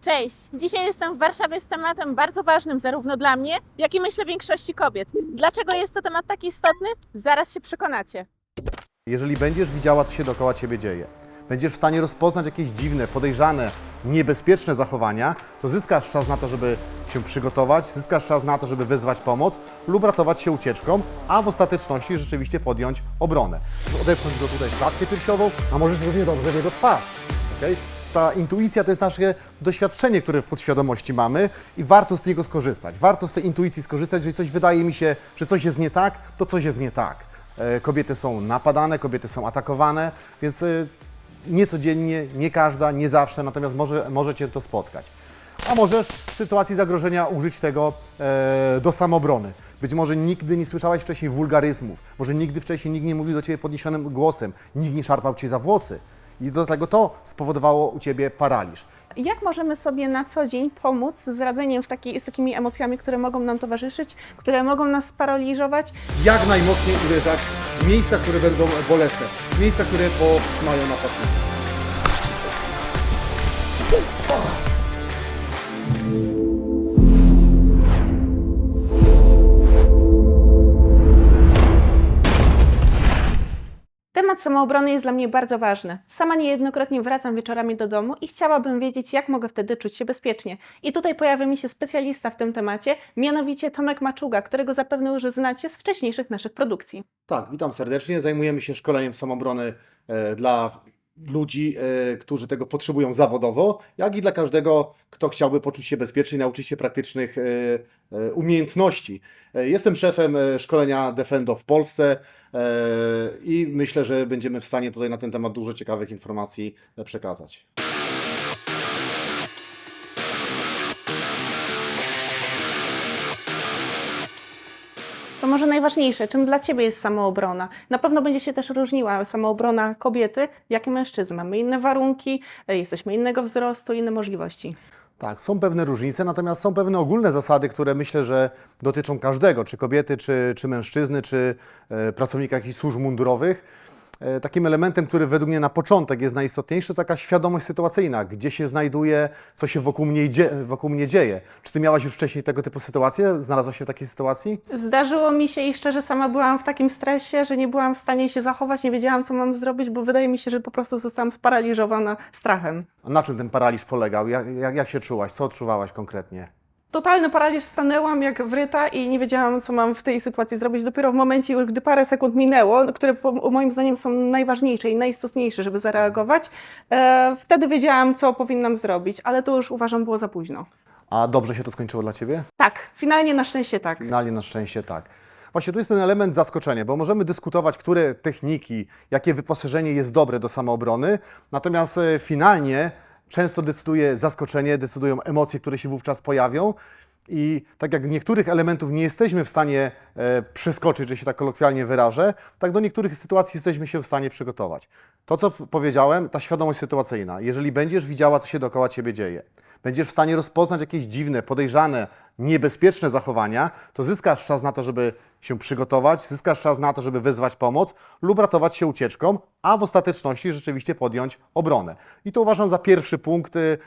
Cześć! Dzisiaj jestem w Warszawie z tematem bardzo ważnym zarówno dla mnie, jak i myślę większości kobiet. Dlaczego jest to temat tak istotny? Zaraz się przekonacie. Jeżeli będziesz widziała, co się dookoła ciebie dzieje, będziesz w stanie rozpoznać jakieś dziwne, podejrzane, niebezpieczne zachowania, to zyskasz czas na to, żeby się przygotować, zyskasz czas na to, żeby wezwać pomoc lub ratować się ucieczką, a w ostateczności rzeczywiście podjąć obronę. Odepchnąć go tutaj w klatkę piersiową, a możesz równie dobrze w jego twarz. Okay? Ta intuicja to jest nasze doświadczenie, które w podświadomości mamy i warto z niego skorzystać. Warto z tej intuicji skorzystać, jeżeli coś wydaje mi się, że coś jest nie tak, to coś jest nie tak. E, Kobiety są napadane, kobiety są atakowane, więc e, nie codziennie, nie każda, nie zawsze, natomiast może, może Cię to spotkać. A możesz w sytuacji zagrożenia użyć tego e, do samobrony. Być może nigdy nie słyszałaś wcześniej wulgaryzmów, może nigdy wcześniej nikt nie mówił do Ciebie podniesionym głosem, nikt nie szarpał Cię za włosy. I do tego to spowodowało u Ciebie paraliż. Jak możemy sobie na co dzień pomóc z radzeniem w taki, z takimi emocjami, które mogą nam towarzyszyć, które mogą nas sparaliżować? Jak najmocniej uderzać w miejsca, które będą bolesne, w miejsca, które powstrzymają napastnika. Temat samoobrony jest dla mnie bardzo ważny. Sama niejednokrotnie wracam wieczorami do domu i chciałabym wiedzieć, jak mogę wtedy czuć się bezpiecznie. I tutaj pojawia mi się specjalista w tym temacie, mianowicie Tomek Maczuga, którego zapewne już znacie z wcześniejszych naszych produkcji. Tak, witam serdecznie. Zajmujemy się szkoleniem samobrony e, dla ludzi, e, którzy tego potrzebują zawodowo, jak i dla każdego, kto chciałby poczuć się bezpiecznie, nauczyć się praktycznych e, e, umiejętności. Jestem szefem szkolenia Defendo w Polsce i myślę, że będziemy w stanie tutaj na ten temat dużo ciekawych informacji e, przekazać. To może najważniejsze, czym dla Ciebie jest samoobrona? Na pewno będzie się też różniła samoobrona kobiety, jak i mężczyzn. Mamy inne warunki, e, jesteśmy innego wzrostu, inne możliwości. Tak, są pewne różnice, natomiast są pewne ogólne zasady, które myślę, że dotyczą każdego, czy kobiety, czy, czy mężczyzny, czy e, pracownika jakichś służb mundurowych. E, takim elementem, który według mnie na początek jest najistotniejszy, to taka świadomość sytuacyjna, gdzie się znajduję, co się wokół mnie, dzie- wokół mnie dzieje. Czy ty miałaś już wcześniej tego typu sytuacje? Znalazłaś się w takiej sytuacji? Zdarzyło mi się i szczerze sama byłam w takim stresie, że nie byłam w stanie się zachować, nie wiedziałam, co mam zrobić, bo wydaje mi się, że po prostu zostałam sparaliżowana strachem. A na czym ten paraliż polegał? Jak, jak, jak się czułaś? Co odczuwałaś konkretnie? Totalny paraliż, stanęłam jak wryta i nie wiedziałam, co mam w tej sytuacji zrobić. Dopiero w momencie, gdy parę sekund minęło, które moim zdaniem są najważniejsze i najistotniejsze, żeby zareagować, e, wtedy wiedziałam, co powinnam zrobić, ale to już uważam było za późno. A dobrze się to skończyło dla ciebie? Tak, finalnie na szczęście tak. Finalnie na szczęście tak. Właśnie tu jest ten element zaskoczenia, bo możemy dyskutować, które techniki, jakie wyposażenie jest dobre do samoobrony, natomiast e, finalnie często decyduje zaskoczenie, decydują emocje, które się wówczas pojawią. I tak jak niektórych elementów nie jesteśmy w stanie e, przeskoczyć, że się tak kolokwialnie wyrażę, tak do niektórych sytuacji jesteśmy się w stanie przygotować. To, co powiedziałem, ta świadomość sytuacyjna. Jeżeli będziesz widziała, co się dookoła Ciebie dzieje, będziesz w stanie rozpoznać jakieś dziwne, podejrzane, niebezpieczne zachowania, to zyskasz czas na to, żeby się przygotować, zyskasz czas na to, żeby wezwać pomoc lub ratować się ucieczką, a w ostateczności rzeczywiście podjąć obronę. I to uważam za pierwszy punkt e,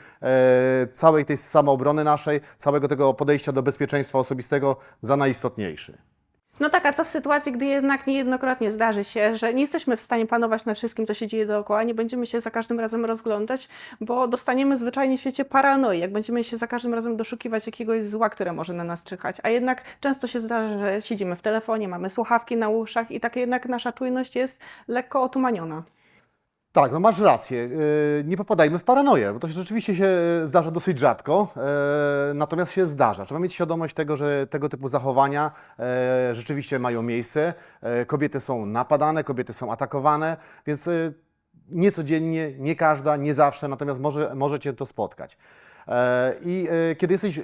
całej tej samoobrony naszej, całego tego podejścia do bezpieczeństwa osobistego za najistotniejszy. No tak, a co w sytuacji, gdy jednak niejednokrotnie zdarzy się, że nie jesteśmy w stanie panować nad wszystkim, co się dzieje dookoła, nie będziemy się za każdym razem rozglądać, bo dostaniemy zwyczajnie w świecie paranoi, jak będziemy się za każdym razem doszukiwać jakiegoś zła, które może na nas czyhać. A jednak często się zdarza, że siedzimy w telefonie, mamy słuchawki na uszach i tak jednak nasza czujność jest lekko otumaniona. Tak, no masz rację. Yy, Nie popadajmy w paranoję, bo to się rzeczywiście się zdarza dosyć rzadko, yy, natomiast się zdarza. Trzeba mieć świadomość tego, że tego typu zachowania rzeczywiście mają miejsce. Kobiety są napadane, kobiety są atakowane, więc nie codziennie, nie każda, nie zawsze, natomiast może, może Cię to spotkać. E, I e, kiedy jesteś,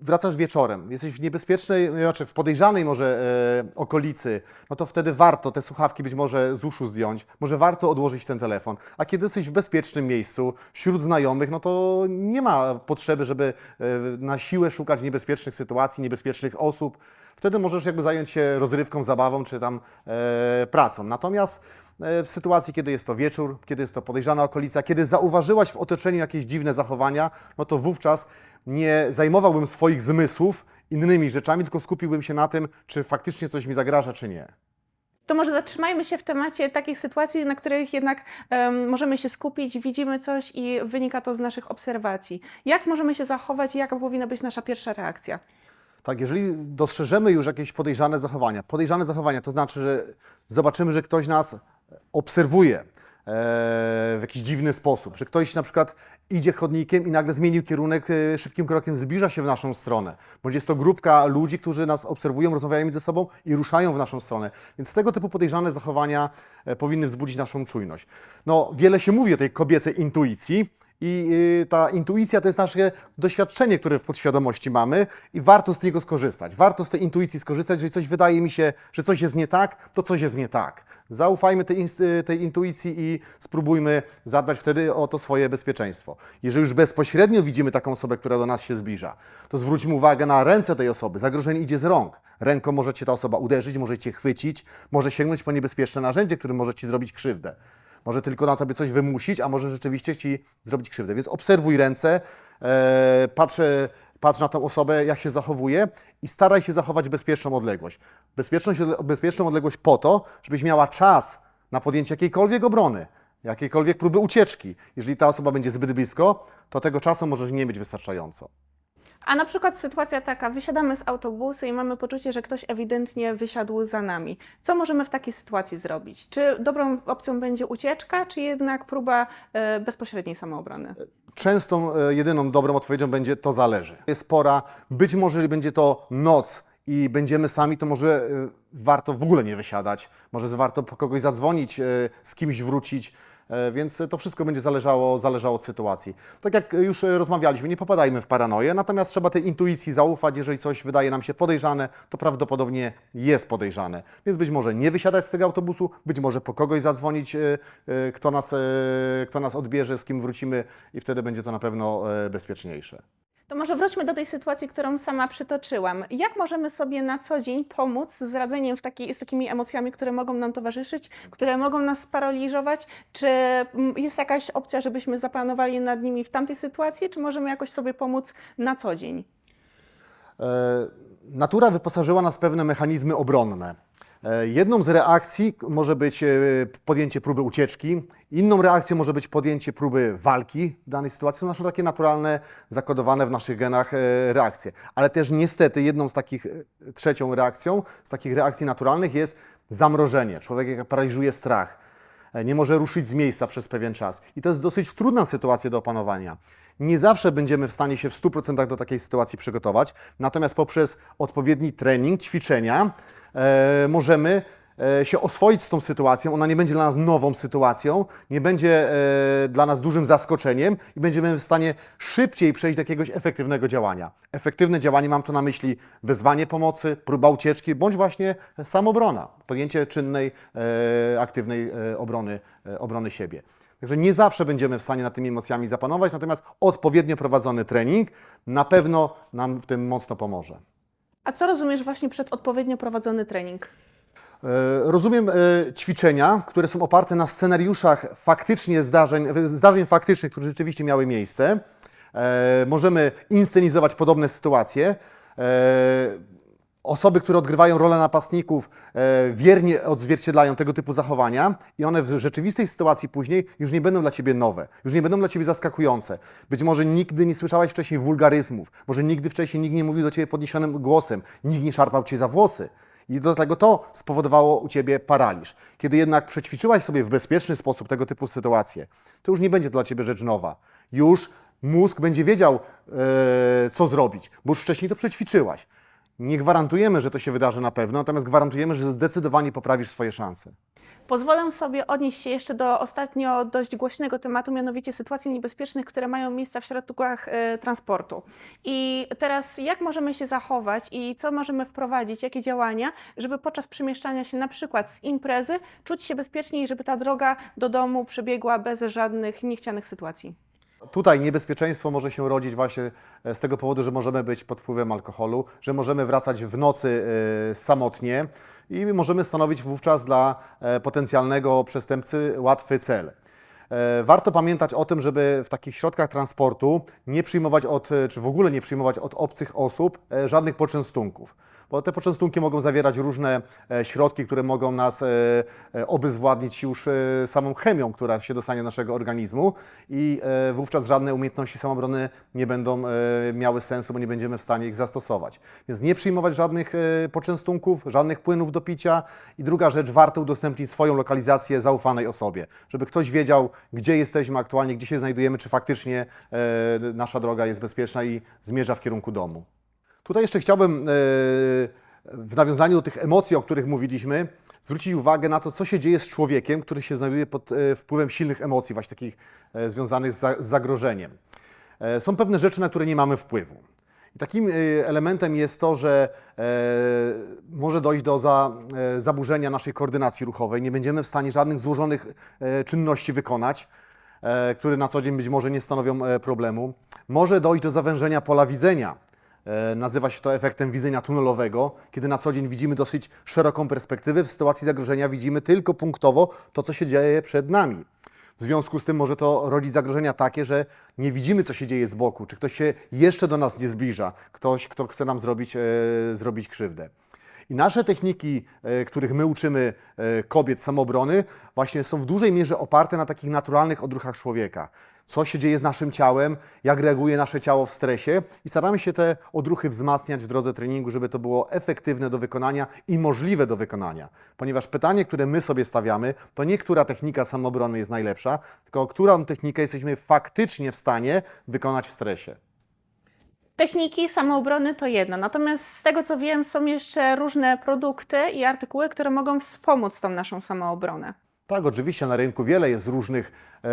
wracasz wieczorem, jesteś w niebezpiecznej, znaczy w podejrzanej może e, okolicy, no to wtedy warto te słuchawki być może z uszu zdjąć, może warto odłożyć ten telefon. A kiedy jesteś w bezpiecznym miejscu, wśród znajomych, no to nie ma potrzeby, żeby e, na siłę szukać niebezpiecznych sytuacji, niebezpiecznych osób. Wtedy możesz jakby zająć się rozrywką, zabawą czy tam e, pracą. Natomiast e, w sytuacji, kiedy jest to wieczór, kiedy jest to podejrzana okolica, kiedy zauważyłaś w otoczeniu jakieś dziwne zachowania, no to wówczas nie zajmowałbym swoich zmysłów innymi rzeczami, tylko skupiłbym się na tym, czy faktycznie coś mi zagraża, czy nie. To może zatrzymajmy się w temacie takich sytuacji, na których jednak em, możemy się skupić, widzimy coś i wynika to z naszych obserwacji. Jak możemy się zachować i jaka powinna być nasza pierwsza reakcja? Tak, jeżeli dostrzeżemy już jakieś podejrzane zachowania, podejrzane zachowania to znaczy, że zobaczymy, że ktoś nas obserwuje e, w jakiś dziwny sposób, że ktoś na przykład idzie chodnikiem i nagle zmienił kierunek, e, szybkim krokiem zbliża się w naszą stronę, bądź jest to grupka ludzi, którzy nas obserwują, rozmawiają między sobą i ruszają w naszą stronę. Więc tego typu podejrzane zachowania e, powinny wzbudzić naszą czujność. No, wiele się mówi o tej kobiecej intuicji, i y, ta intuicja to jest nasze doświadczenie, które w podświadomości mamy i warto z niego skorzystać. Warto z tej intuicji skorzystać, jeżeli coś wydaje mi się, że coś jest nie tak, to coś jest nie tak. Zaufajmy tej, y, tej intuicji i spróbujmy zadbać wtedy o to swoje bezpieczeństwo. Jeżeli już bezpośrednio widzimy taką osobę, która do nas się zbliża, to zwróćmy uwagę na ręce tej osoby. Zagrożenie idzie z rąk. Ręką może cię ta osoba uderzyć, może cię chwycić, może sięgnąć po niebezpieczne narzędzie, którym może ci zrobić krzywdę. Może tylko na tobie coś wymusić, a może rzeczywiście ci zrobić krzywdę. Więc obserwuj ręce, e, patrz, e, patrz na tą osobę, jak się zachowuje i staraj się zachować bezpieczną odległość. Bezpieczną, bezpieczną odległość po to, żebyś miała czas na podjęcie jakiejkolwiek obrony, jakiejkolwiek próby ucieczki. Jeżeli ta osoba będzie zbyt blisko, to tego czasu może nie być wystarczająco. A na przykład sytuacja taka, wysiadamy z autobusu i mamy poczucie, że ktoś ewidentnie wysiadł za nami. Co możemy w takiej sytuacji zrobić? Czy dobrą opcją będzie ucieczka, czy jednak próba e, bezpośredniej samoobrony? Częstą, e, jedyną dobrą odpowiedzią będzie to zależy. Jest pora, być może będzie to noc i będziemy sami, to może e, warto w ogóle nie wysiadać. Może warto po kogoś zadzwonić, z kimś wrócić. E, Więc to wszystko będzie zależało, zależało od sytuacji. Tak jak już rozmawialiśmy, nie popadajmy w paranoję, natomiast trzeba tej intuicji zaufać. Jeżeli coś wydaje nam się podejrzane, to prawdopodobnie jest podejrzane. Więc być może nie wysiadać z tego autobusu, być może po kogoś zadzwonić, e, e, kto nas, kto nas odbierze, z kim wrócimy i wtedy będzie to na pewno bezpieczniejsze. To może wróćmy do tej sytuacji, którą sama przytoczyłam. Jak możemy sobie na co dzień pomóc z radzeniem w takiej, z takimi emocjami, które mogą nam towarzyszyć, które mogą nas sparaliżować? Czy mm, jest jakaś opcja, żebyśmy zapanowali nad nimi w tamtej sytuacji, czy możemy jakoś sobie pomóc na co dzień? E, Natura wyposażyła nas w pewne mechanizmy obronne. E, Jedną z reakcji może być e, podjęcie próby ucieczki, inną reakcją może być podjęcie próby walki w danej sytuacji. To nasze takie naturalne, zakodowane w naszych genach e, reakcje. Ale też niestety jedną z takich, trzecią reakcją, z takich reakcji naturalnych jest zamrożenie. Człowiek paraliżuje strach nie może ruszyć z miejsca przez pewien czas. I to jest dosyć trudna sytuacja do opanowania. Nie zawsze będziemy w stanie się w 100% do takiej sytuacji przygotować, natomiast poprzez odpowiedni trening, ćwiczenia możemy e, się oswoić z tą sytuacją. Ona nie będzie dla nas nową sytuacją, nie będzie e, dla nas dużym zaskoczeniem i będziemy w stanie szybciej przejść do jakiegoś efektywnego działania. Efektywne działanie mam tu na myśli wezwanie pomocy, próba ucieczki, bądź właśnie samobrona, podjęcie czynnej, e, aktywnej e, obrony, e, obrony siebie. Także nie zawsze będziemy w stanie nad tymi emocjami zapanować, natomiast odpowiednio prowadzony trening na pewno nam w tym mocno pomoże. A co rozumiesz właśnie przed odpowiednio prowadzony trening? E, Rozumiem e, ćwiczenia, które są oparte na scenariuszach faktycznie zdarzeń, zdarzeń faktycznych, które rzeczywiście miały miejsce. E, Możemy inscenizować podobne sytuacje. Osoby, które odgrywają rolę napastników, e, wiernie odzwierciedlają tego typu zachowania i one w rzeczywistej sytuacji później już nie będą dla Ciebie nowe, już nie będą dla Ciebie zaskakujące. Być może nigdy nie słyszałaś wcześniej wulgaryzmów, może nigdy wcześniej nikt nie mówił do Ciebie podniesionym głosem, nikt nie szarpał Cię za włosy. I do tego to spowodowało u Ciebie paraliż. Kiedy jednak przećwiczyłaś sobie w bezpieczny sposób tego typu sytuacje, to już nie będzie dla Ciebie rzecz nowa. Już mózg będzie wiedział, e, co zrobić, bo już wcześniej to przećwiczyłaś. Nie gwarantujemy, że to się wydarzy na pewno, natomiast gwarantujemy, że zdecydowanie poprawisz swoje szanse. Pozwolę sobie odnieść się jeszcze do ostatnio dość głośnego tematu, mianowicie sytuacji niebezpiecznych, które mają miejsce w środkach e, transportu. I teraz jak możemy się zachować i co możemy wprowadzić, jakie działania, żeby podczas przemieszczania się na przykład z imprezy czuć się bezpiecznie i żeby ta droga do domu przebiegła bez żadnych niechcianych sytuacji? Tutaj niebezpieczeństwo może się rodzić właśnie e, z tego powodu, że możemy być pod wpływem alkoholu, że możemy wracać w nocy e, samotnie i możemy stanowić wówczas dla e, potencjalnego przestępcy łatwy cel. E, Warto pamiętać o tym, żeby w takich środkach transportu nie przyjmować od, e, czy w ogóle nie przyjmować od obcych osób e, żadnych poczęstunków, bo te poczęstunki mogą zawierać różne środki, które mogą nas obezwładnić już samą chemią, która się dostanie do naszego organizmu i wówczas żadne umiejętności samobrony nie będą miały sensu, bo nie będziemy w stanie ich zastosować. Więc nie przyjmować żadnych poczęstunków, żadnych płynów do picia. I druga rzecz, warto udostępnić swoją lokalizację zaufanej osobie, żeby ktoś wiedział, gdzie jesteśmy aktualnie, gdzie się znajdujemy, czy faktycznie e, nasza droga jest bezpieczna i zmierza w kierunku domu. Tutaj jeszcze chciałbym e, w nawiązaniu do tych emocji, o których mówiliśmy, zwrócić uwagę na to, co się dzieje z człowiekiem, który się znajduje pod e, wpływem silnych emocji, właśnie takich związanych z za- z zagrożeniem. Są pewne rzeczy, na które nie mamy wpływu. I takim e, elementem jest to, że e, może dojść do e, zaburzenia naszej koordynacji ruchowej. Nie będziemy w stanie żadnych złożonych e, czynności wykonać, które na co dzień być może nie stanowią problemu. Może dojść do zawężenia pola widzenia. Nazywa się to efektem widzenia tunelowego, kiedy na co dzień widzimy dosyć szeroką perspektywę, w sytuacji zagrożenia widzimy tylko punktowo to, co się dzieje przed nami. W związku z tym może to rodzić zagrożenia takie, że nie widzimy, co się dzieje z boku, czy ktoś się jeszcze do nas nie zbliża, ktoś, kto chce nam zrobić, e, zrobić krzywdę. I nasze techniki, e, których my uczymy e, kobiet samobrony, właśnie są w dużej mierze oparte na takich naturalnych odruchach człowieka. Co się dzieje z naszym ciałem, jak reaguje nasze ciało w stresie i staramy się te odruchy wzmacniać w drodze treningu, żeby to było efektywne do wykonania i możliwe do wykonania. Ponieważ pytanie, które my sobie stawiamy, to nie która technika samoobrony jest najlepsza, tylko którą technikę jesteśmy faktycznie w stanie wykonać w stresie. Techniki samoobrony to jedno, natomiast z tego co wiem, są jeszcze różne produkty i artykuły, które mogą wspomóc tą naszą samoobronę. Tak, oczywiście na rynku wiele jest różnych e,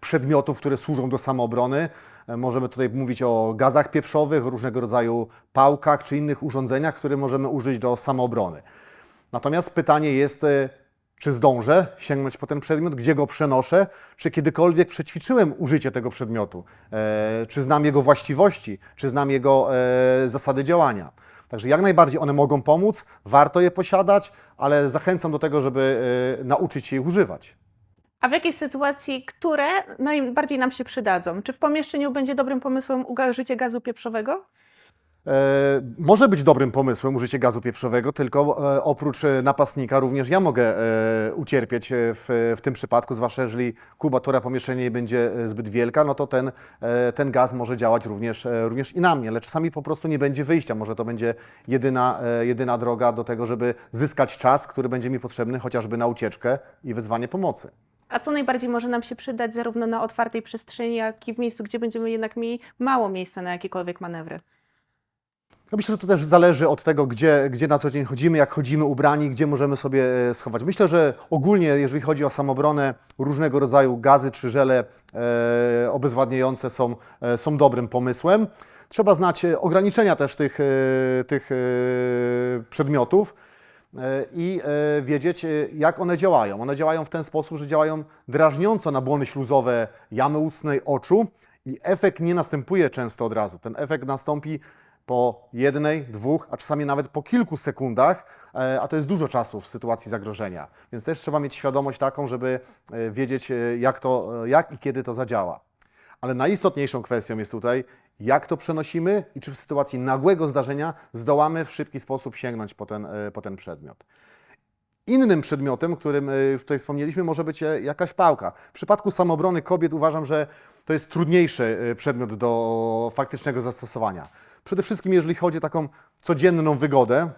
przedmiotów, które służą do samoobrony. E, możemy tutaj mówić o gazach pieprzowych, różnego rodzaju pałkach czy innych urządzeniach, które możemy użyć do samoobrony. Natomiast pytanie jest, e, czy zdążę sięgnąć po ten przedmiot, gdzie go przenoszę, czy kiedykolwiek przećwiczyłem użycie tego przedmiotu, e, czy znam jego właściwości, czy znam jego e, zasady działania. Także jak najbardziej one mogą pomóc, warto je posiadać, ale zachęcam do tego, żeby e, nauczyć się ich używać. A w jakiej sytuacji, które najbardziej nam się przydadzą? Czy w pomieszczeniu będzie dobrym pomysłem użycie gazu pieprzowego? E, może być dobrym pomysłem użycie gazu pieprzowego, tylko e, oprócz e, napastnika również ja mogę ucierpieć w, w tym przypadku, zwłaszcza jeżeli kubatura pomieszczenia będzie zbyt wielka, no to ten, ten gaz może działać również, również i na mnie, lecz czasami po prostu nie będzie wyjścia. Może to będzie jedyna, jedyna droga do tego, żeby zyskać czas, który będzie mi potrzebny chociażby na ucieczkę i wezwanie pomocy. A co najbardziej może nam się przydać zarówno na otwartej przestrzeni, jak i w miejscu, gdzie będziemy jednak mieli mało miejsca na jakiekolwiek manewry? Ja myślę, że to też zależy od tego, gdzie, gdzie na co dzień chodzimy, jak chodzimy ubrani, gdzie możemy sobie e, schować. Myślę, że ogólnie, jeżeli chodzi o samobronę, różnego rodzaju gazy czy żele e, obezwładniające są, e, są dobrym pomysłem. Trzeba znać e, ograniczenia też tych, e, tych e, przedmiotów e, i wiedzieć, jak one działają. One działają w ten sposób, że działają drażniąco na błony śluzowe jamy ustnej, oczu i efekt nie następuje często od razu. Ten efekt nastąpi po jednej, dwóch, a czasami nawet po kilku sekundach, e, a to jest dużo czasu w sytuacji zagrożenia. Więc też trzeba mieć świadomość taką, żeby e, wiedzieć, e, jak, to, jak i kiedy to zadziała. Ale najistotniejszą kwestią jest tutaj, jak to przenosimy i czy w sytuacji nagłego zdarzenia zdołamy w szybki sposób sięgnąć po ten, po ten przedmiot. Innym przedmiotem, którym e, już tutaj wspomnieliśmy, może być e, jakaś pałka. W przypadku samobrony kobiet uważam, że to jest trudniejszy e, przedmiot do faktycznego zastosowania. Przede wszystkim, jeżeli chodzi o taką codzienną wygodę,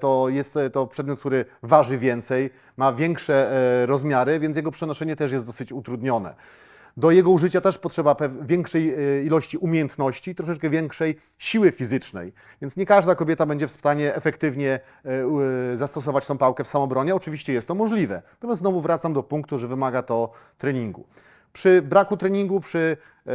to jest to przedmiot, który waży więcej, ma większe rozmiary, więc jego przenoszenie też jest dosyć utrudnione. Do jego użycia też potrzeba większej e, ilości umiejętności, troszeczkę większej siły fizycznej. Więc nie każda kobieta będzie w stanie efektywnie e, zastosować tą pałkę w samobronie. Oczywiście jest to możliwe. Natomiast znowu wracam do punktu, że wymaga to treningu. Przy braku treningu, przy e,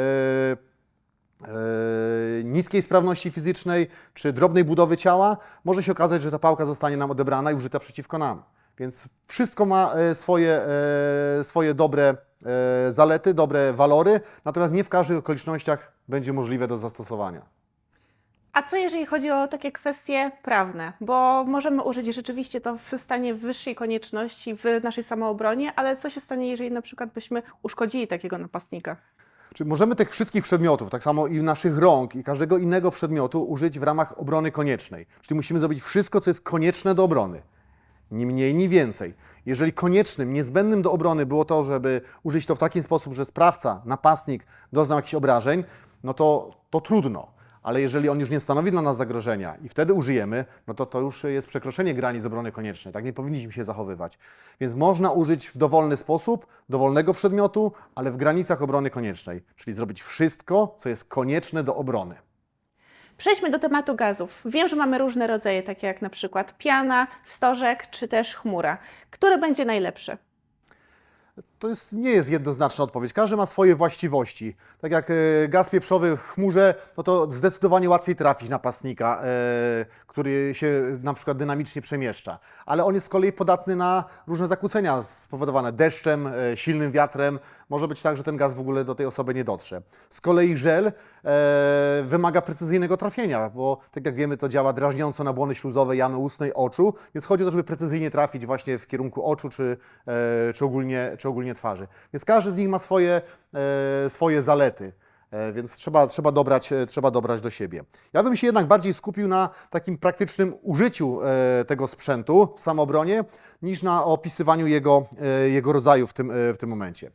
niskiej sprawności fizycznej czy drobnej budowy ciała, może się okazać, że ta pałka zostanie nam odebrana i użyta przeciwko nam. Więc wszystko ma swoje, swoje dobre zalety, dobre walory, natomiast nie w każdych okolicznościach będzie możliwe do zastosowania. A co jeżeli chodzi o takie kwestie prawne? Bo możemy użyć rzeczywiście to w stanie wyższej konieczności w naszej samoobronie, ale co się stanie, jeżeli na przykład byśmy uszkodzili takiego napastnika? Czy możemy tych wszystkich przedmiotów, tak samo i naszych rąk i każdego innego przedmiotu użyć w ramach obrony koniecznej? Czyli musimy zrobić wszystko, co jest konieczne do obrony. Ni mniej, ni więcej. Jeżeli koniecznym, niezbędnym do obrony było to, żeby użyć to w taki sposób, że sprawca, napastnik doznał jakichś obrażeń, no to, to trudno. Ale jeżeli on już nie stanowi dla nas zagrożenia i wtedy użyjemy, no to to już jest przekroczenie granic obrony koniecznej. Tak nie powinniśmy się zachowywać. Więc można użyć w dowolny sposób, dowolnego przedmiotu, ale w granicach obrony koniecznej. Czyli zrobić wszystko, co jest konieczne do obrony. Przejdźmy do tematu gazów. Wiem, że mamy różne rodzaje, takie jak na przykład piana, stożek czy też chmura. Który będzie najlepszy? To jest, nie jest jednoznaczna odpowiedź. Każdy ma swoje właściwości. Tak jak e, gaz pieprzowy w chmurze, no to zdecydowanie łatwiej trafić napastnika, e, który się na przykład dynamicznie przemieszcza. Ale on jest z kolei podatny na różne zakłócenia spowodowane deszczem, e, silnym wiatrem. Może być tak, że ten gaz w ogóle do tej osoby nie dotrze. Z kolei żel wymaga precyzyjnego trafienia, bo tak jak wiemy, to działa drażniąco na błony śluzowe, jamy ustnej, oczu, więc chodzi o to, żeby precyzyjnie trafić właśnie w kierunku oczu czy, czy, ogólnie, czy ogólnie twarzy. Więc każdy z nich ma swoje, e, swoje zalety. E, Więc trzeba, trzeba, dobrać, e, trzeba dobrać do siebie. Ja bym się jednak bardziej skupił na takim praktycznym użyciu tego sprzętu w samobronie, niż na opisywaniu jego, jego rodzaju w tym, w tym momencie.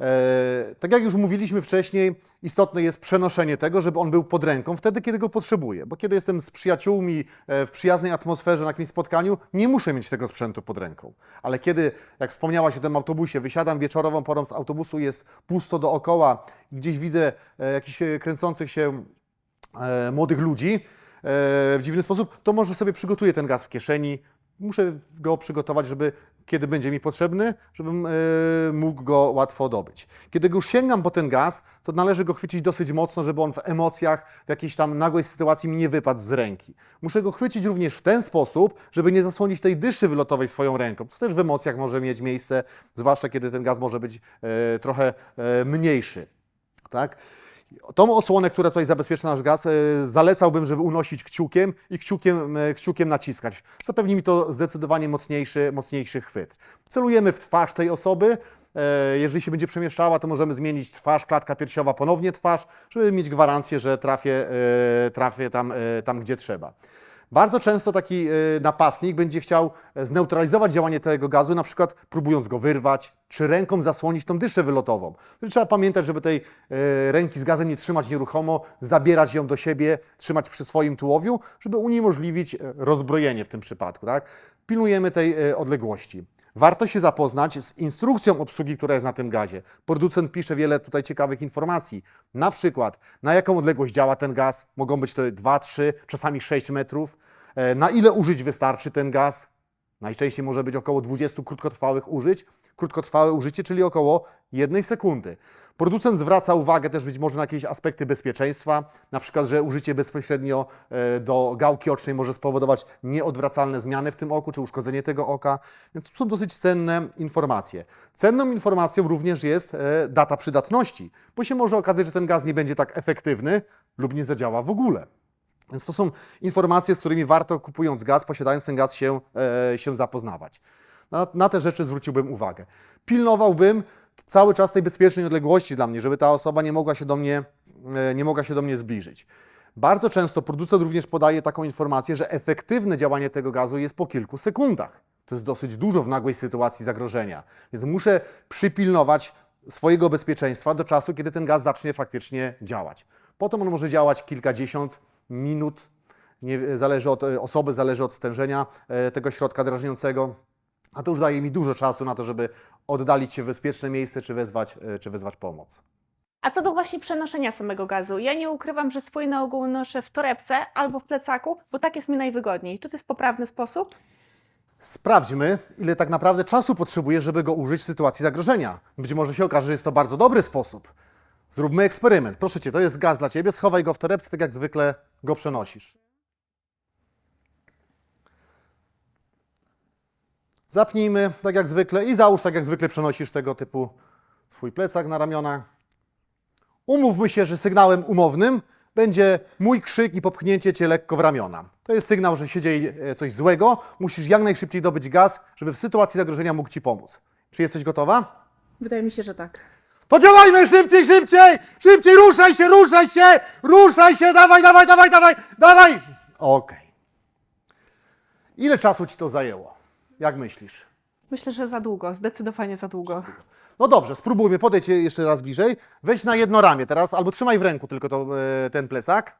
E, tak jak już mówiliśmy wcześniej, istotne jest przenoszenie tego, żeby on był pod ręką wtedy, kiedy go potrzebuję. Bo kiedy jestem z przyjaciółmi e, w przyjaznej atmosferze na jakimś spotkaniu, nie muszę mieć tego sprzętu pod ręką. Ale kiedy, jak wspomniałaś o tym autobusie, wysiadam wieczorową porą z autobusu, jest pusto dookoła gdzieś widzę e, jakichś kręcących się młodych ludzi w dziwny sposób, to może sobie przygotuję ten gaz w kieszeni. Muszę go przygotować, żeby kiedy będzie mi potrzebny, żebym e, mógł go łatwo dobyć. Kiedy już sięgam po ten gaz, to należy go chwycić dosyć mocno, żeby on w emocjach, w jakiejś tam nagłej sytuacji mi nie wypadł z ręki. Muszę go chwycić również w ten sposób, żeby nie zasłonić tej dyszy wylotowej swoją ręką, co też w emocjach może mieć miejsce, zwłaszcza kiedy ten gaz może być e, trochę e, mniejszy. Tak? Tą osłonę, która tutaj zabezpiecza nasz gaz, e, zalecałbym, żeby unosić kciukiem i kciukiem, e, kciukiem naciskać. Zapewni mi to zdecydowanie mocniejszy, mocniejszy chwyt. Celujemy w twarz tej osoby. E, Jeżeli się będzie przemieszczała, to możemy zmienić twarz, klatka piersiowa, ponownie twarz, żeby mieć gwarancję, że trafię, trafię tam, tam, gdzie trzeba. Bardzo często taki e, napastnik będzie chciał e, zneutralizować działanie tego gazu, na przykład próbując go wyrwać, czy ręką zasłonić tą dyszę wylotową. Trzeba pamiętać, żeby tej e, ręki z gazem nie trzymać nieruchomo, zabierać ją do siebie, trzymać przy swoim tułowiu, żeby uniemożliwić e, rozbrojenie w tym przypadku. Tak? Pilnujemy tej odległości. Warto się zapoznać z instrukcją obsługi, która jest na tym gazie. Producent pisze wiele tutaj ciekawych informacji. Na przykład, na jaką odległość działa ten gaz, mogą być to 2, 3, czasami 6 metrów. E, Na ile użyć wystarczy ten gaz? Najczęściej może być około 20 krótkotrwałych użyć. Krótkotrwałe użycie, czyli około 1 sekundy. Producent zwraca uwagę też być może na jakieś aspekty bezpieczeństwa, na przykład, że użycie bezpośrednio e, do gałki ocznej może spowodować nieodwracalne zmiany w tym oku, czy uszkodzenie tego oka. Więc to są dosyć cenne informacje. Cenną informacją również jest e, data przydatności, bo się może okazać, że ten gaz nie będzie tak efektywny lub nie zadziała w ogóle. Więc to są informacje, z którymi warto kupując gaz, posiadając ten gaz się, e, się zapoznawać. Na, na te rzeczy zwróciłbym uwagę. Pilnowałbym cały czas tej bezpiecznej odległości dla mnie, żeby ta osoba nie mogła się do mnie, e, nie mogła się do mnie zbliżyć. Bardzo często producent również podaje taką informację, że efektywne działanie tego gazu jest po kilku sekundach. To jest dosyć dużo w nagłej sytuacji zagrożenia, więc muszę przypilnować swojego bezpieczeństwa do czasu, kiedy ten gaz zacznie faktycznie działać. Potem on może działać kilkadziesiąt minut, nie, zależy od e, osoby, zależy od stężenia e, tego środka drażniącego, a to już daje mi dużo czasu na to, żeby oddalić się w bezpieczne miejsce czy wezwać, e, czy wezwać pomoc. A co do właśnie przenoszenia samego gazu, ja nie ukrywam, że swój na ogół noszę w torebce albo w plecaku, bo tak jest mi najwygodniej. Czy to jest poprawny sposób? Sprawdźmy, ile tak naprawdę czasu potrzebuję, żeby go użyć w sytuacji zagrożenia. Być może się okaże, że jest to bardzo dobry sposób. Zróbmy eksperyment. Proszę Cię, to jest gaz dla Ciebie, schowaj go w torebce, tak jak zwykle go przenosisz. Zapnijmy, tak jak zwykle, i załóż, tak jak zwykle przenosisz tego typu swój plecak na ramionach. Umówmy się, że sygnałem umownym będzie mój krzyk i popchnięcie cię lekko w ramiona. To jest sygnał, że się dzieje e, coś złego. Musisz jak najszybciej dobyć gaz, żeby w sytuacji zagrożenia mógł ci pomóc. Czy jesteś gotowa? Wydaje mi się, że tak. To działajmy szybciej, szybciej! Szybciej, ruszaj się, ruszaj się! Ruszaj się, dawaj, dawaj, dawaj, dawaj, dawaj! Okej. Ile czasu ci to zajęło? Jak myślisz? Myślę, że za długo, zdecydowanie za długo. No dobrze, spróbujmy, podejdź jeszcze raz bliżej. Weź na jedno ramię teraz, albo trzymaj w ręku tylko to, e, ten plecak.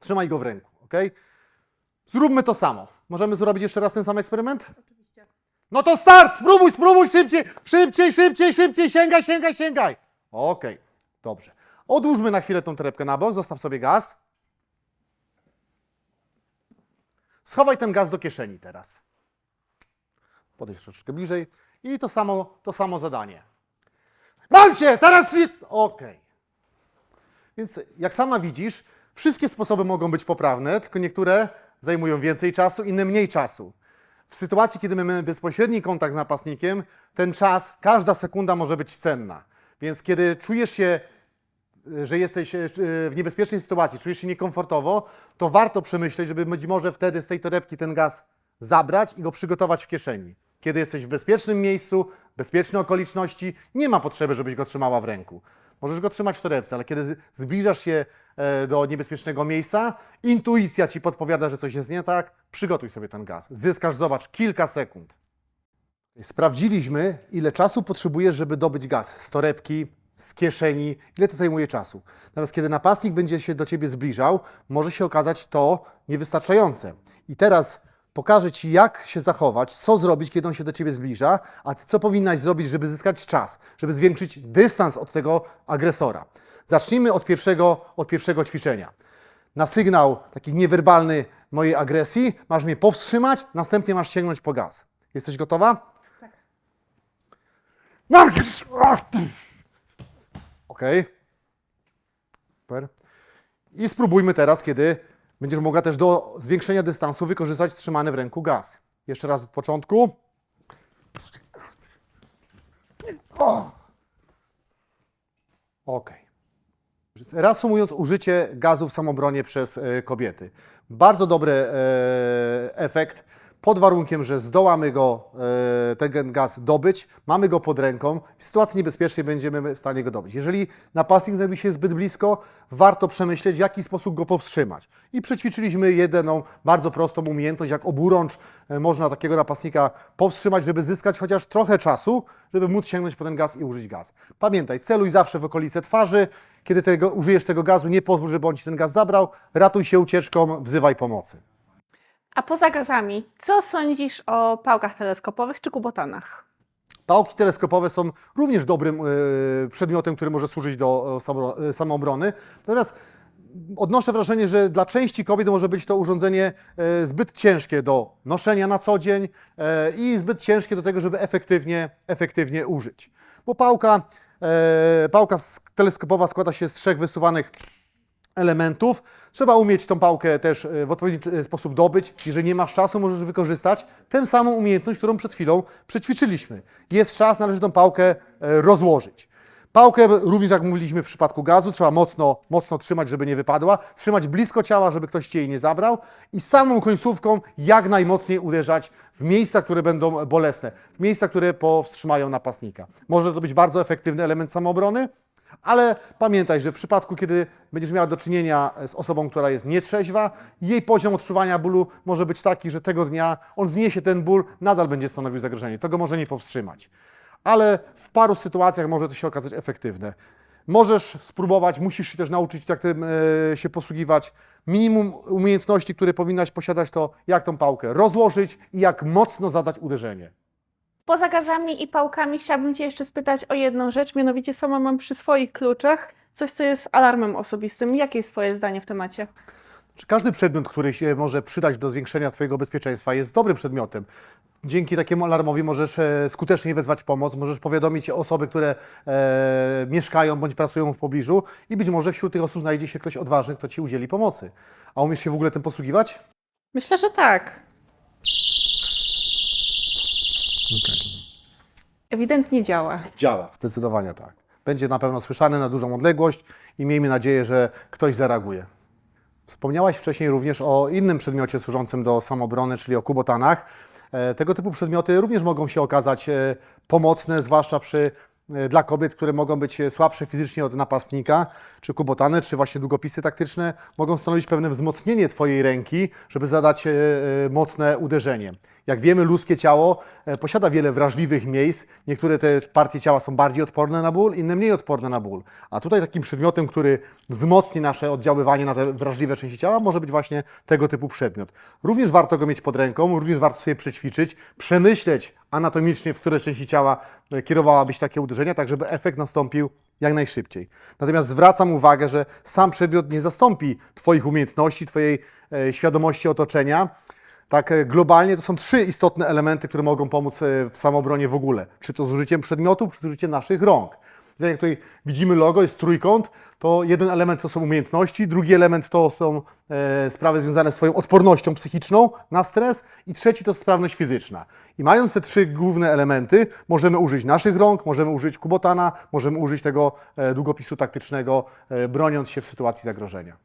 Trzymaj go w ręku, ok? Zróbmy to samo. Możemy zrobić jeszcze raz ten sam eksperyment? No to start! Spróbuj, spróbuj szybciej, szybciej, szybciej, szybciej, sięgaj, sięgaj, sięgaj. Okej, dobrze. Odłóżmy na chwilę tą torebkę na bok, zostaw sobie gaz. Schowaj ten gaz do kieszeni teraz. Podejdź troszeczkę bliżej i to samo, to samo zadanie. Mam się! Teraz się... Okej. Więc jak sama widzisz, wszystkie sposoby mogą być poprawne, tylko niektóre zajmują więcej czasu, inne mniej czasu. W sytuacji, kiedy my mamy bezpośredni kontakt z napastnikiem, ten czas, każda sekunda może być cenna. Więc kiedy czujesz się, y, że jesteś y, w niebezpiecznej sytuacji, czujesz się niekomfortowo, to warto przemyśleć, żeby być może wtedy z tej torebki ten gaz zabrać i go przygotować w kieszeni. Kiedy jesteś w bezpiecznym miejscu, bezpieczne okoliczności, nie ma potrzeby, żebyś go trzymała w ręku. Możesz go trzymać w torebce, ale kiedy zbliżasz się e, do niebezpiecznego miejsca, intuicja ci podpowiada, że coś jest nie tak, przygotuj sobie ten gaz. Zyskasz, zobacz, kilka sekund. Sprawdziliśmy, ile czasu potrzebujesz, żeby dobyć gaz z torebki, z kieszeni, ile to zajmuje czasu. Natomiast kiedy napastnik będzie się do ciebie zbliżał, może się okazać to niewystarczające. I teraz pokażę ci, jak się zachować, co zrobić, kiedy on się do ciebie zbliża, a ty co powinnaś zrobić, żeby zyskać czas, żeby zwiększyć dystans od tego agresora. Zacznijmy od pierwszego, od pierwszego ćwiczenia. Na sygnał taki niewerbalny mojej agresji masz mnie powstrzymać, następnie masz sięgnąć po gaz. Jesteś gotowa? Cię! Okej. Super. I spróbujmy teraz, kiedy będziesz mogła też do zwiększenia dystansu wykorzystać trzymany w ręku gaz. Jeszcze raz od początku. O. Okej. Reasumując, użycie gazu w samobronie przez e, kobiety. Bardzo dobry e, efekt, pod warunkiem, że zdołamy go, e, ten gaz dobyć, mamy go pod ręką, w sytuacji niebezpiecznej będziemy w stanie go dobyć. Jeżeli napastnik znajduje się zbyt blisko, warto przemyśleć, w jaki sposób go powstrzymać. I przećwiczyliśmy jedną bardzo prostą umiejętność, jak oburącz e, można takiego napastnika powstrzymać, żeby zyskać chociaż trochę czasu, żeby móc sięgnąć po ten gaz i użyć gaz. Pamiętaj, celuj zawsze w okolice twarzy, kiedy tego, użyjesz tego gazu, nie pozwól, żeby on ci ten gaz zabrał, ratuj się ucieczką, wzywaj pomocy. A poza gazami, co sądzisz o pałkach teleskopowych czy kubotanach? Pałki teleskopowe są również dobrym e, przedmiotem, który może służyć do e, e, samoobrony. Natomiast odnoszę wrażenie, że dla części kobiet może być to urządzenie zbyt ciężkie do noszenia na co dzień i zbyt ciężkie do tego, żeby efektywnie, efektywnie użyć. Bo pałka, pałka sk- teleskopowa składa się z trzech wysuwanych elementów. Trzeba umieć tą pałkę też e, w odpowiedni e, sposób dobyć. Jeżeli nie masz czasu, możesz wykorzystać tę samą umiejętność, którą przed chwilą przećwiczyliśmy. Jest czas, należy tą pałkę e, rozłożyć. Pałkę, również jak mówiliśmy w przypadku gazu, trzeba mocno, mocno trzymać, żeby nie wypadła, trzymać blisko ciała, żeby ktoś ci jej nie zabrał i samą końcówką jak najmocniej uderzać w miejsca, które będą bolesne, w miejsca, które powstrzymają napastnika. Może to być bardzo efektywny element samoobrony, ale pamiętaj, że w przypadku, kiedy będziesz miała do czynienia z osobą, która jest nietrzeźwa, jej poziom odczuwania bólu może być taki, że tego dnia on zniesie ten ból, nadal będzie stanowił zagrożenie. To go może nie powstrzymać. Ale w paru sytuacjach może to się okazać efektywne. Możesz spróbować, musisz się też nauczyć, jak tym e, się posługiwać. Minimum umiejętności, które powinnaś posiadać, to jak tą pałkę rozłożyć i jak mocno zadać uderzenie. Poza gazami i pałkami chciałabym Cię jeszcze spytać o jedną rzecz, mianowicie sama mam przy swoich kluczach coś, co jest alarmem osobistym. Jakie jest Twoje zdanie w temacie? Czy każdy przedmiot, który się może przydać do zwiększenia Twojego bezpieczeństwa, jest dobrym przedmiotem? Dzięki takiemu alarmowi możesz e, skutecznie wezwać pomoc, możesz powiadomić osoby, które e, mieszkają bądź pracują w pobliżu i być może wśród tych osób znajdzie się ktoś odważny, kto Ci udzieli pomocy. A umiesz się w ogóle tym posługiwać? Myślę, że tak. Ewidentnie działa. Działa, zdecydowanie tak. Będzie na pewno słyszany na dużą odległość i miejmy nadzieję, że ktoś zareaguje. Wspomniałaś wcześniej również o innym przedmiocie służącym do samobrony, czyli o kubotanach. E, Tego typu przedmioty również mogą się okazać e, pomocne, zwłaszcza przy, e, dla kobiet, które mogą być słabsze fizycznie od napastnika, czy kubotany, czy właśnie długopisy taktyczne mogą stanowić pewne wzmocnienie Twojej ręki, żeby zadać mocne uderzenie. Jak wiemy, ludzkie ciało e, posiada wiele wrażliwych miejsc. Niektóre te partie ciała są bardziej odporne na ból, inne mniej odporne na ból. A tutaj takim przedmiotem, który wzmocni nasze oddziaływanie na te wrażliwe części ciała, może być właśnie tego typu przedmiot. Również warto go mieć pod ręką, również warto sobie przećwiczyć, przemyśleć anatomicznie, w które części ciała e, kierowałabyś takie uderzenia, tak żeby efekt nastąpił jak najszybciej. Natomiast zwracam uwagę, że sam przedmiot nie zastąpi Twoich umiejętności, Twojej e, świadomości otoczenia. Tak e, globalnie to są trzy istotne elementy, które mogą pomóc e, w samobronie w ogóle. Czy to z użyciem przedmiotów, czy z użyciem naszych rąk. Jak tutaj widzimy logo, jest trójkąt, to jeden element to są umiejętności, drugi element to są e, sprawy związane z Twoją odpornością psychiczną na stres i trzeci to sprawność fizyczna. I mając te trzy główne elementy, możemy użyć naszych rąk, możemy użyć kubotana, możemy użyć tego e, długopisu taktycznego, e, broniąc się w sytuacji zagrożenia.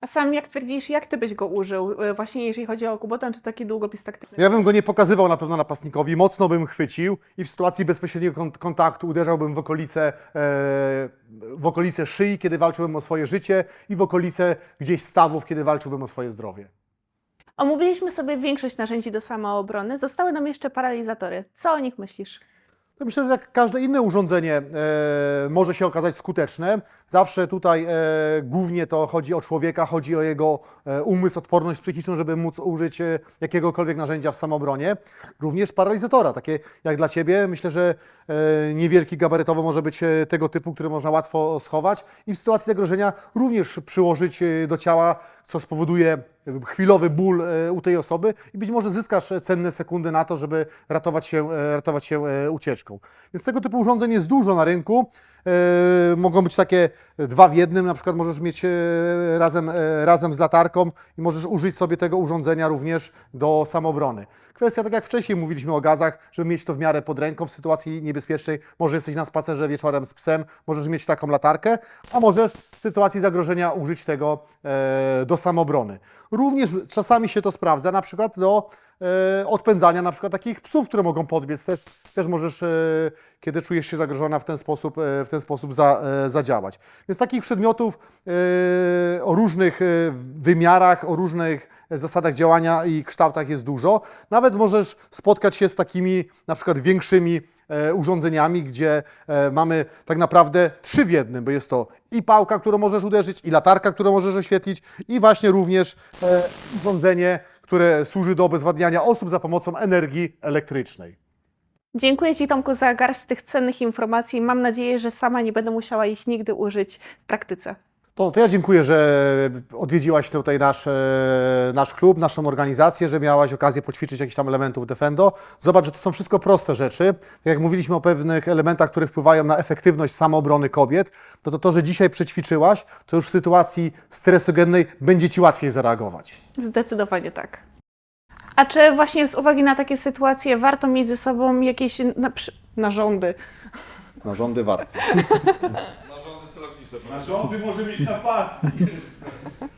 A sam jak twierdzisz, jak ty byś go użył? e, Właśnie jeżeli chodzi o kubotan, czy taki długopis taktyczny? Ja bym go nie pokazywał na pewno napastnikowi, mocno bym chwycił i w sytuacji bezpośredniego kont- kontaktu uderzałbym w okolice, e, w okolice szyi, kiedy walczyłbym o swoje życie i w okolice gdzieś stawów, kiedy walczyłbym o swoje zdrowie. Omówiliśmy sobie większość narzędzi do samoobrony. Zostały nam jeszcze paralizatory. Co o nich myślisz? To myślę, że jak każde inne urządzenie e, może się okazać skuteczne. Zawsze tutaj e, głównie to chodzi o człowieka, chodzi o jego e, umysł, odporność psychiczną, żeby móc użyć e, jakiegokolwiek narzędzia w samobronie. Również paralizatora, takie jak dla Ciebie. Myślę, że e, niewielki gabarytowo może być e, tego typu, który można łatwo schować i w sytuacji zagrożenia również przyłożyć e, do ciała, co spowoduje chwilowy ból e, u tej osoby i być może zyskasz e, cenne sekundy na to, żeby ratować się, e, ratować się ucieczką. Więc tego typu urządzeń jest dużo na rynku. Mogą być takie dwa w jednym, na przykład możesz mieć razem, razem z latarką i możesz użyć sobie tego urządzenia również do samobrony. Kwestia, tak jak wcześniej mówiliśmy o gazach, żeby mieć to w miarę pod ręką w sytuacji niebezpiecznej. Może jesteś na spacerze wieczorem z psem, możesz mieć taką latarkę, a możesz w sytuacji zagrożenia użyć tego do samobrony. Również czasami się to sprawdza, na przykład do odpędzania na przykład takich psów, które mogą podbiec. Też, też możesz, e, kiedy czujesz się zagrożona, w ten sposób, e, w ten sposób za, e, zadziałać. Więc takich przedmiotów e, o różnych e, wymiarach, o różnych zasadach działania i kształtach jest dużo. Nawet możesz spotkać się z takimi na przykład większymi e, urządzeniami, gdzie e, mamy tak naprawdę trzy w jednym, bo jest to i pałka, którą możesz uderzyć, i latarka, którą możesz oświetlić, i właśnie również e, urządzenie, które służy do obezwładniania osób za pomocą energii elektrycznej. Dziękuję Ci, Tomku, za garść tych cennych informacji. Mam nadzieję, że sama nie będę musiała ich nigdy użyć w praktyce. To, to ja dziękuję, że odwiedziłaś tutaj nasz, e, nasz klub, naszą organizację, że miałaś okazję poćwiczyć jakichś tam elementów Defendo. Zobacz, że to są wszystko proste rzeczy. Tak jak mówiliśmy o pewnych elementach, które wpływają na efektywność samoobrony kobiet, to to, to że dzisiaj przećwiczyłaś, to już w sytuacji stresogennej będzie Ci łatwiej zareagować. Zdecydowanie tak. A czy właśnie z uwagi na takie sytuacje warto mieć ze sobą jakieś na, przy, narządy? Narządy warto. Narządy może mieć napastki.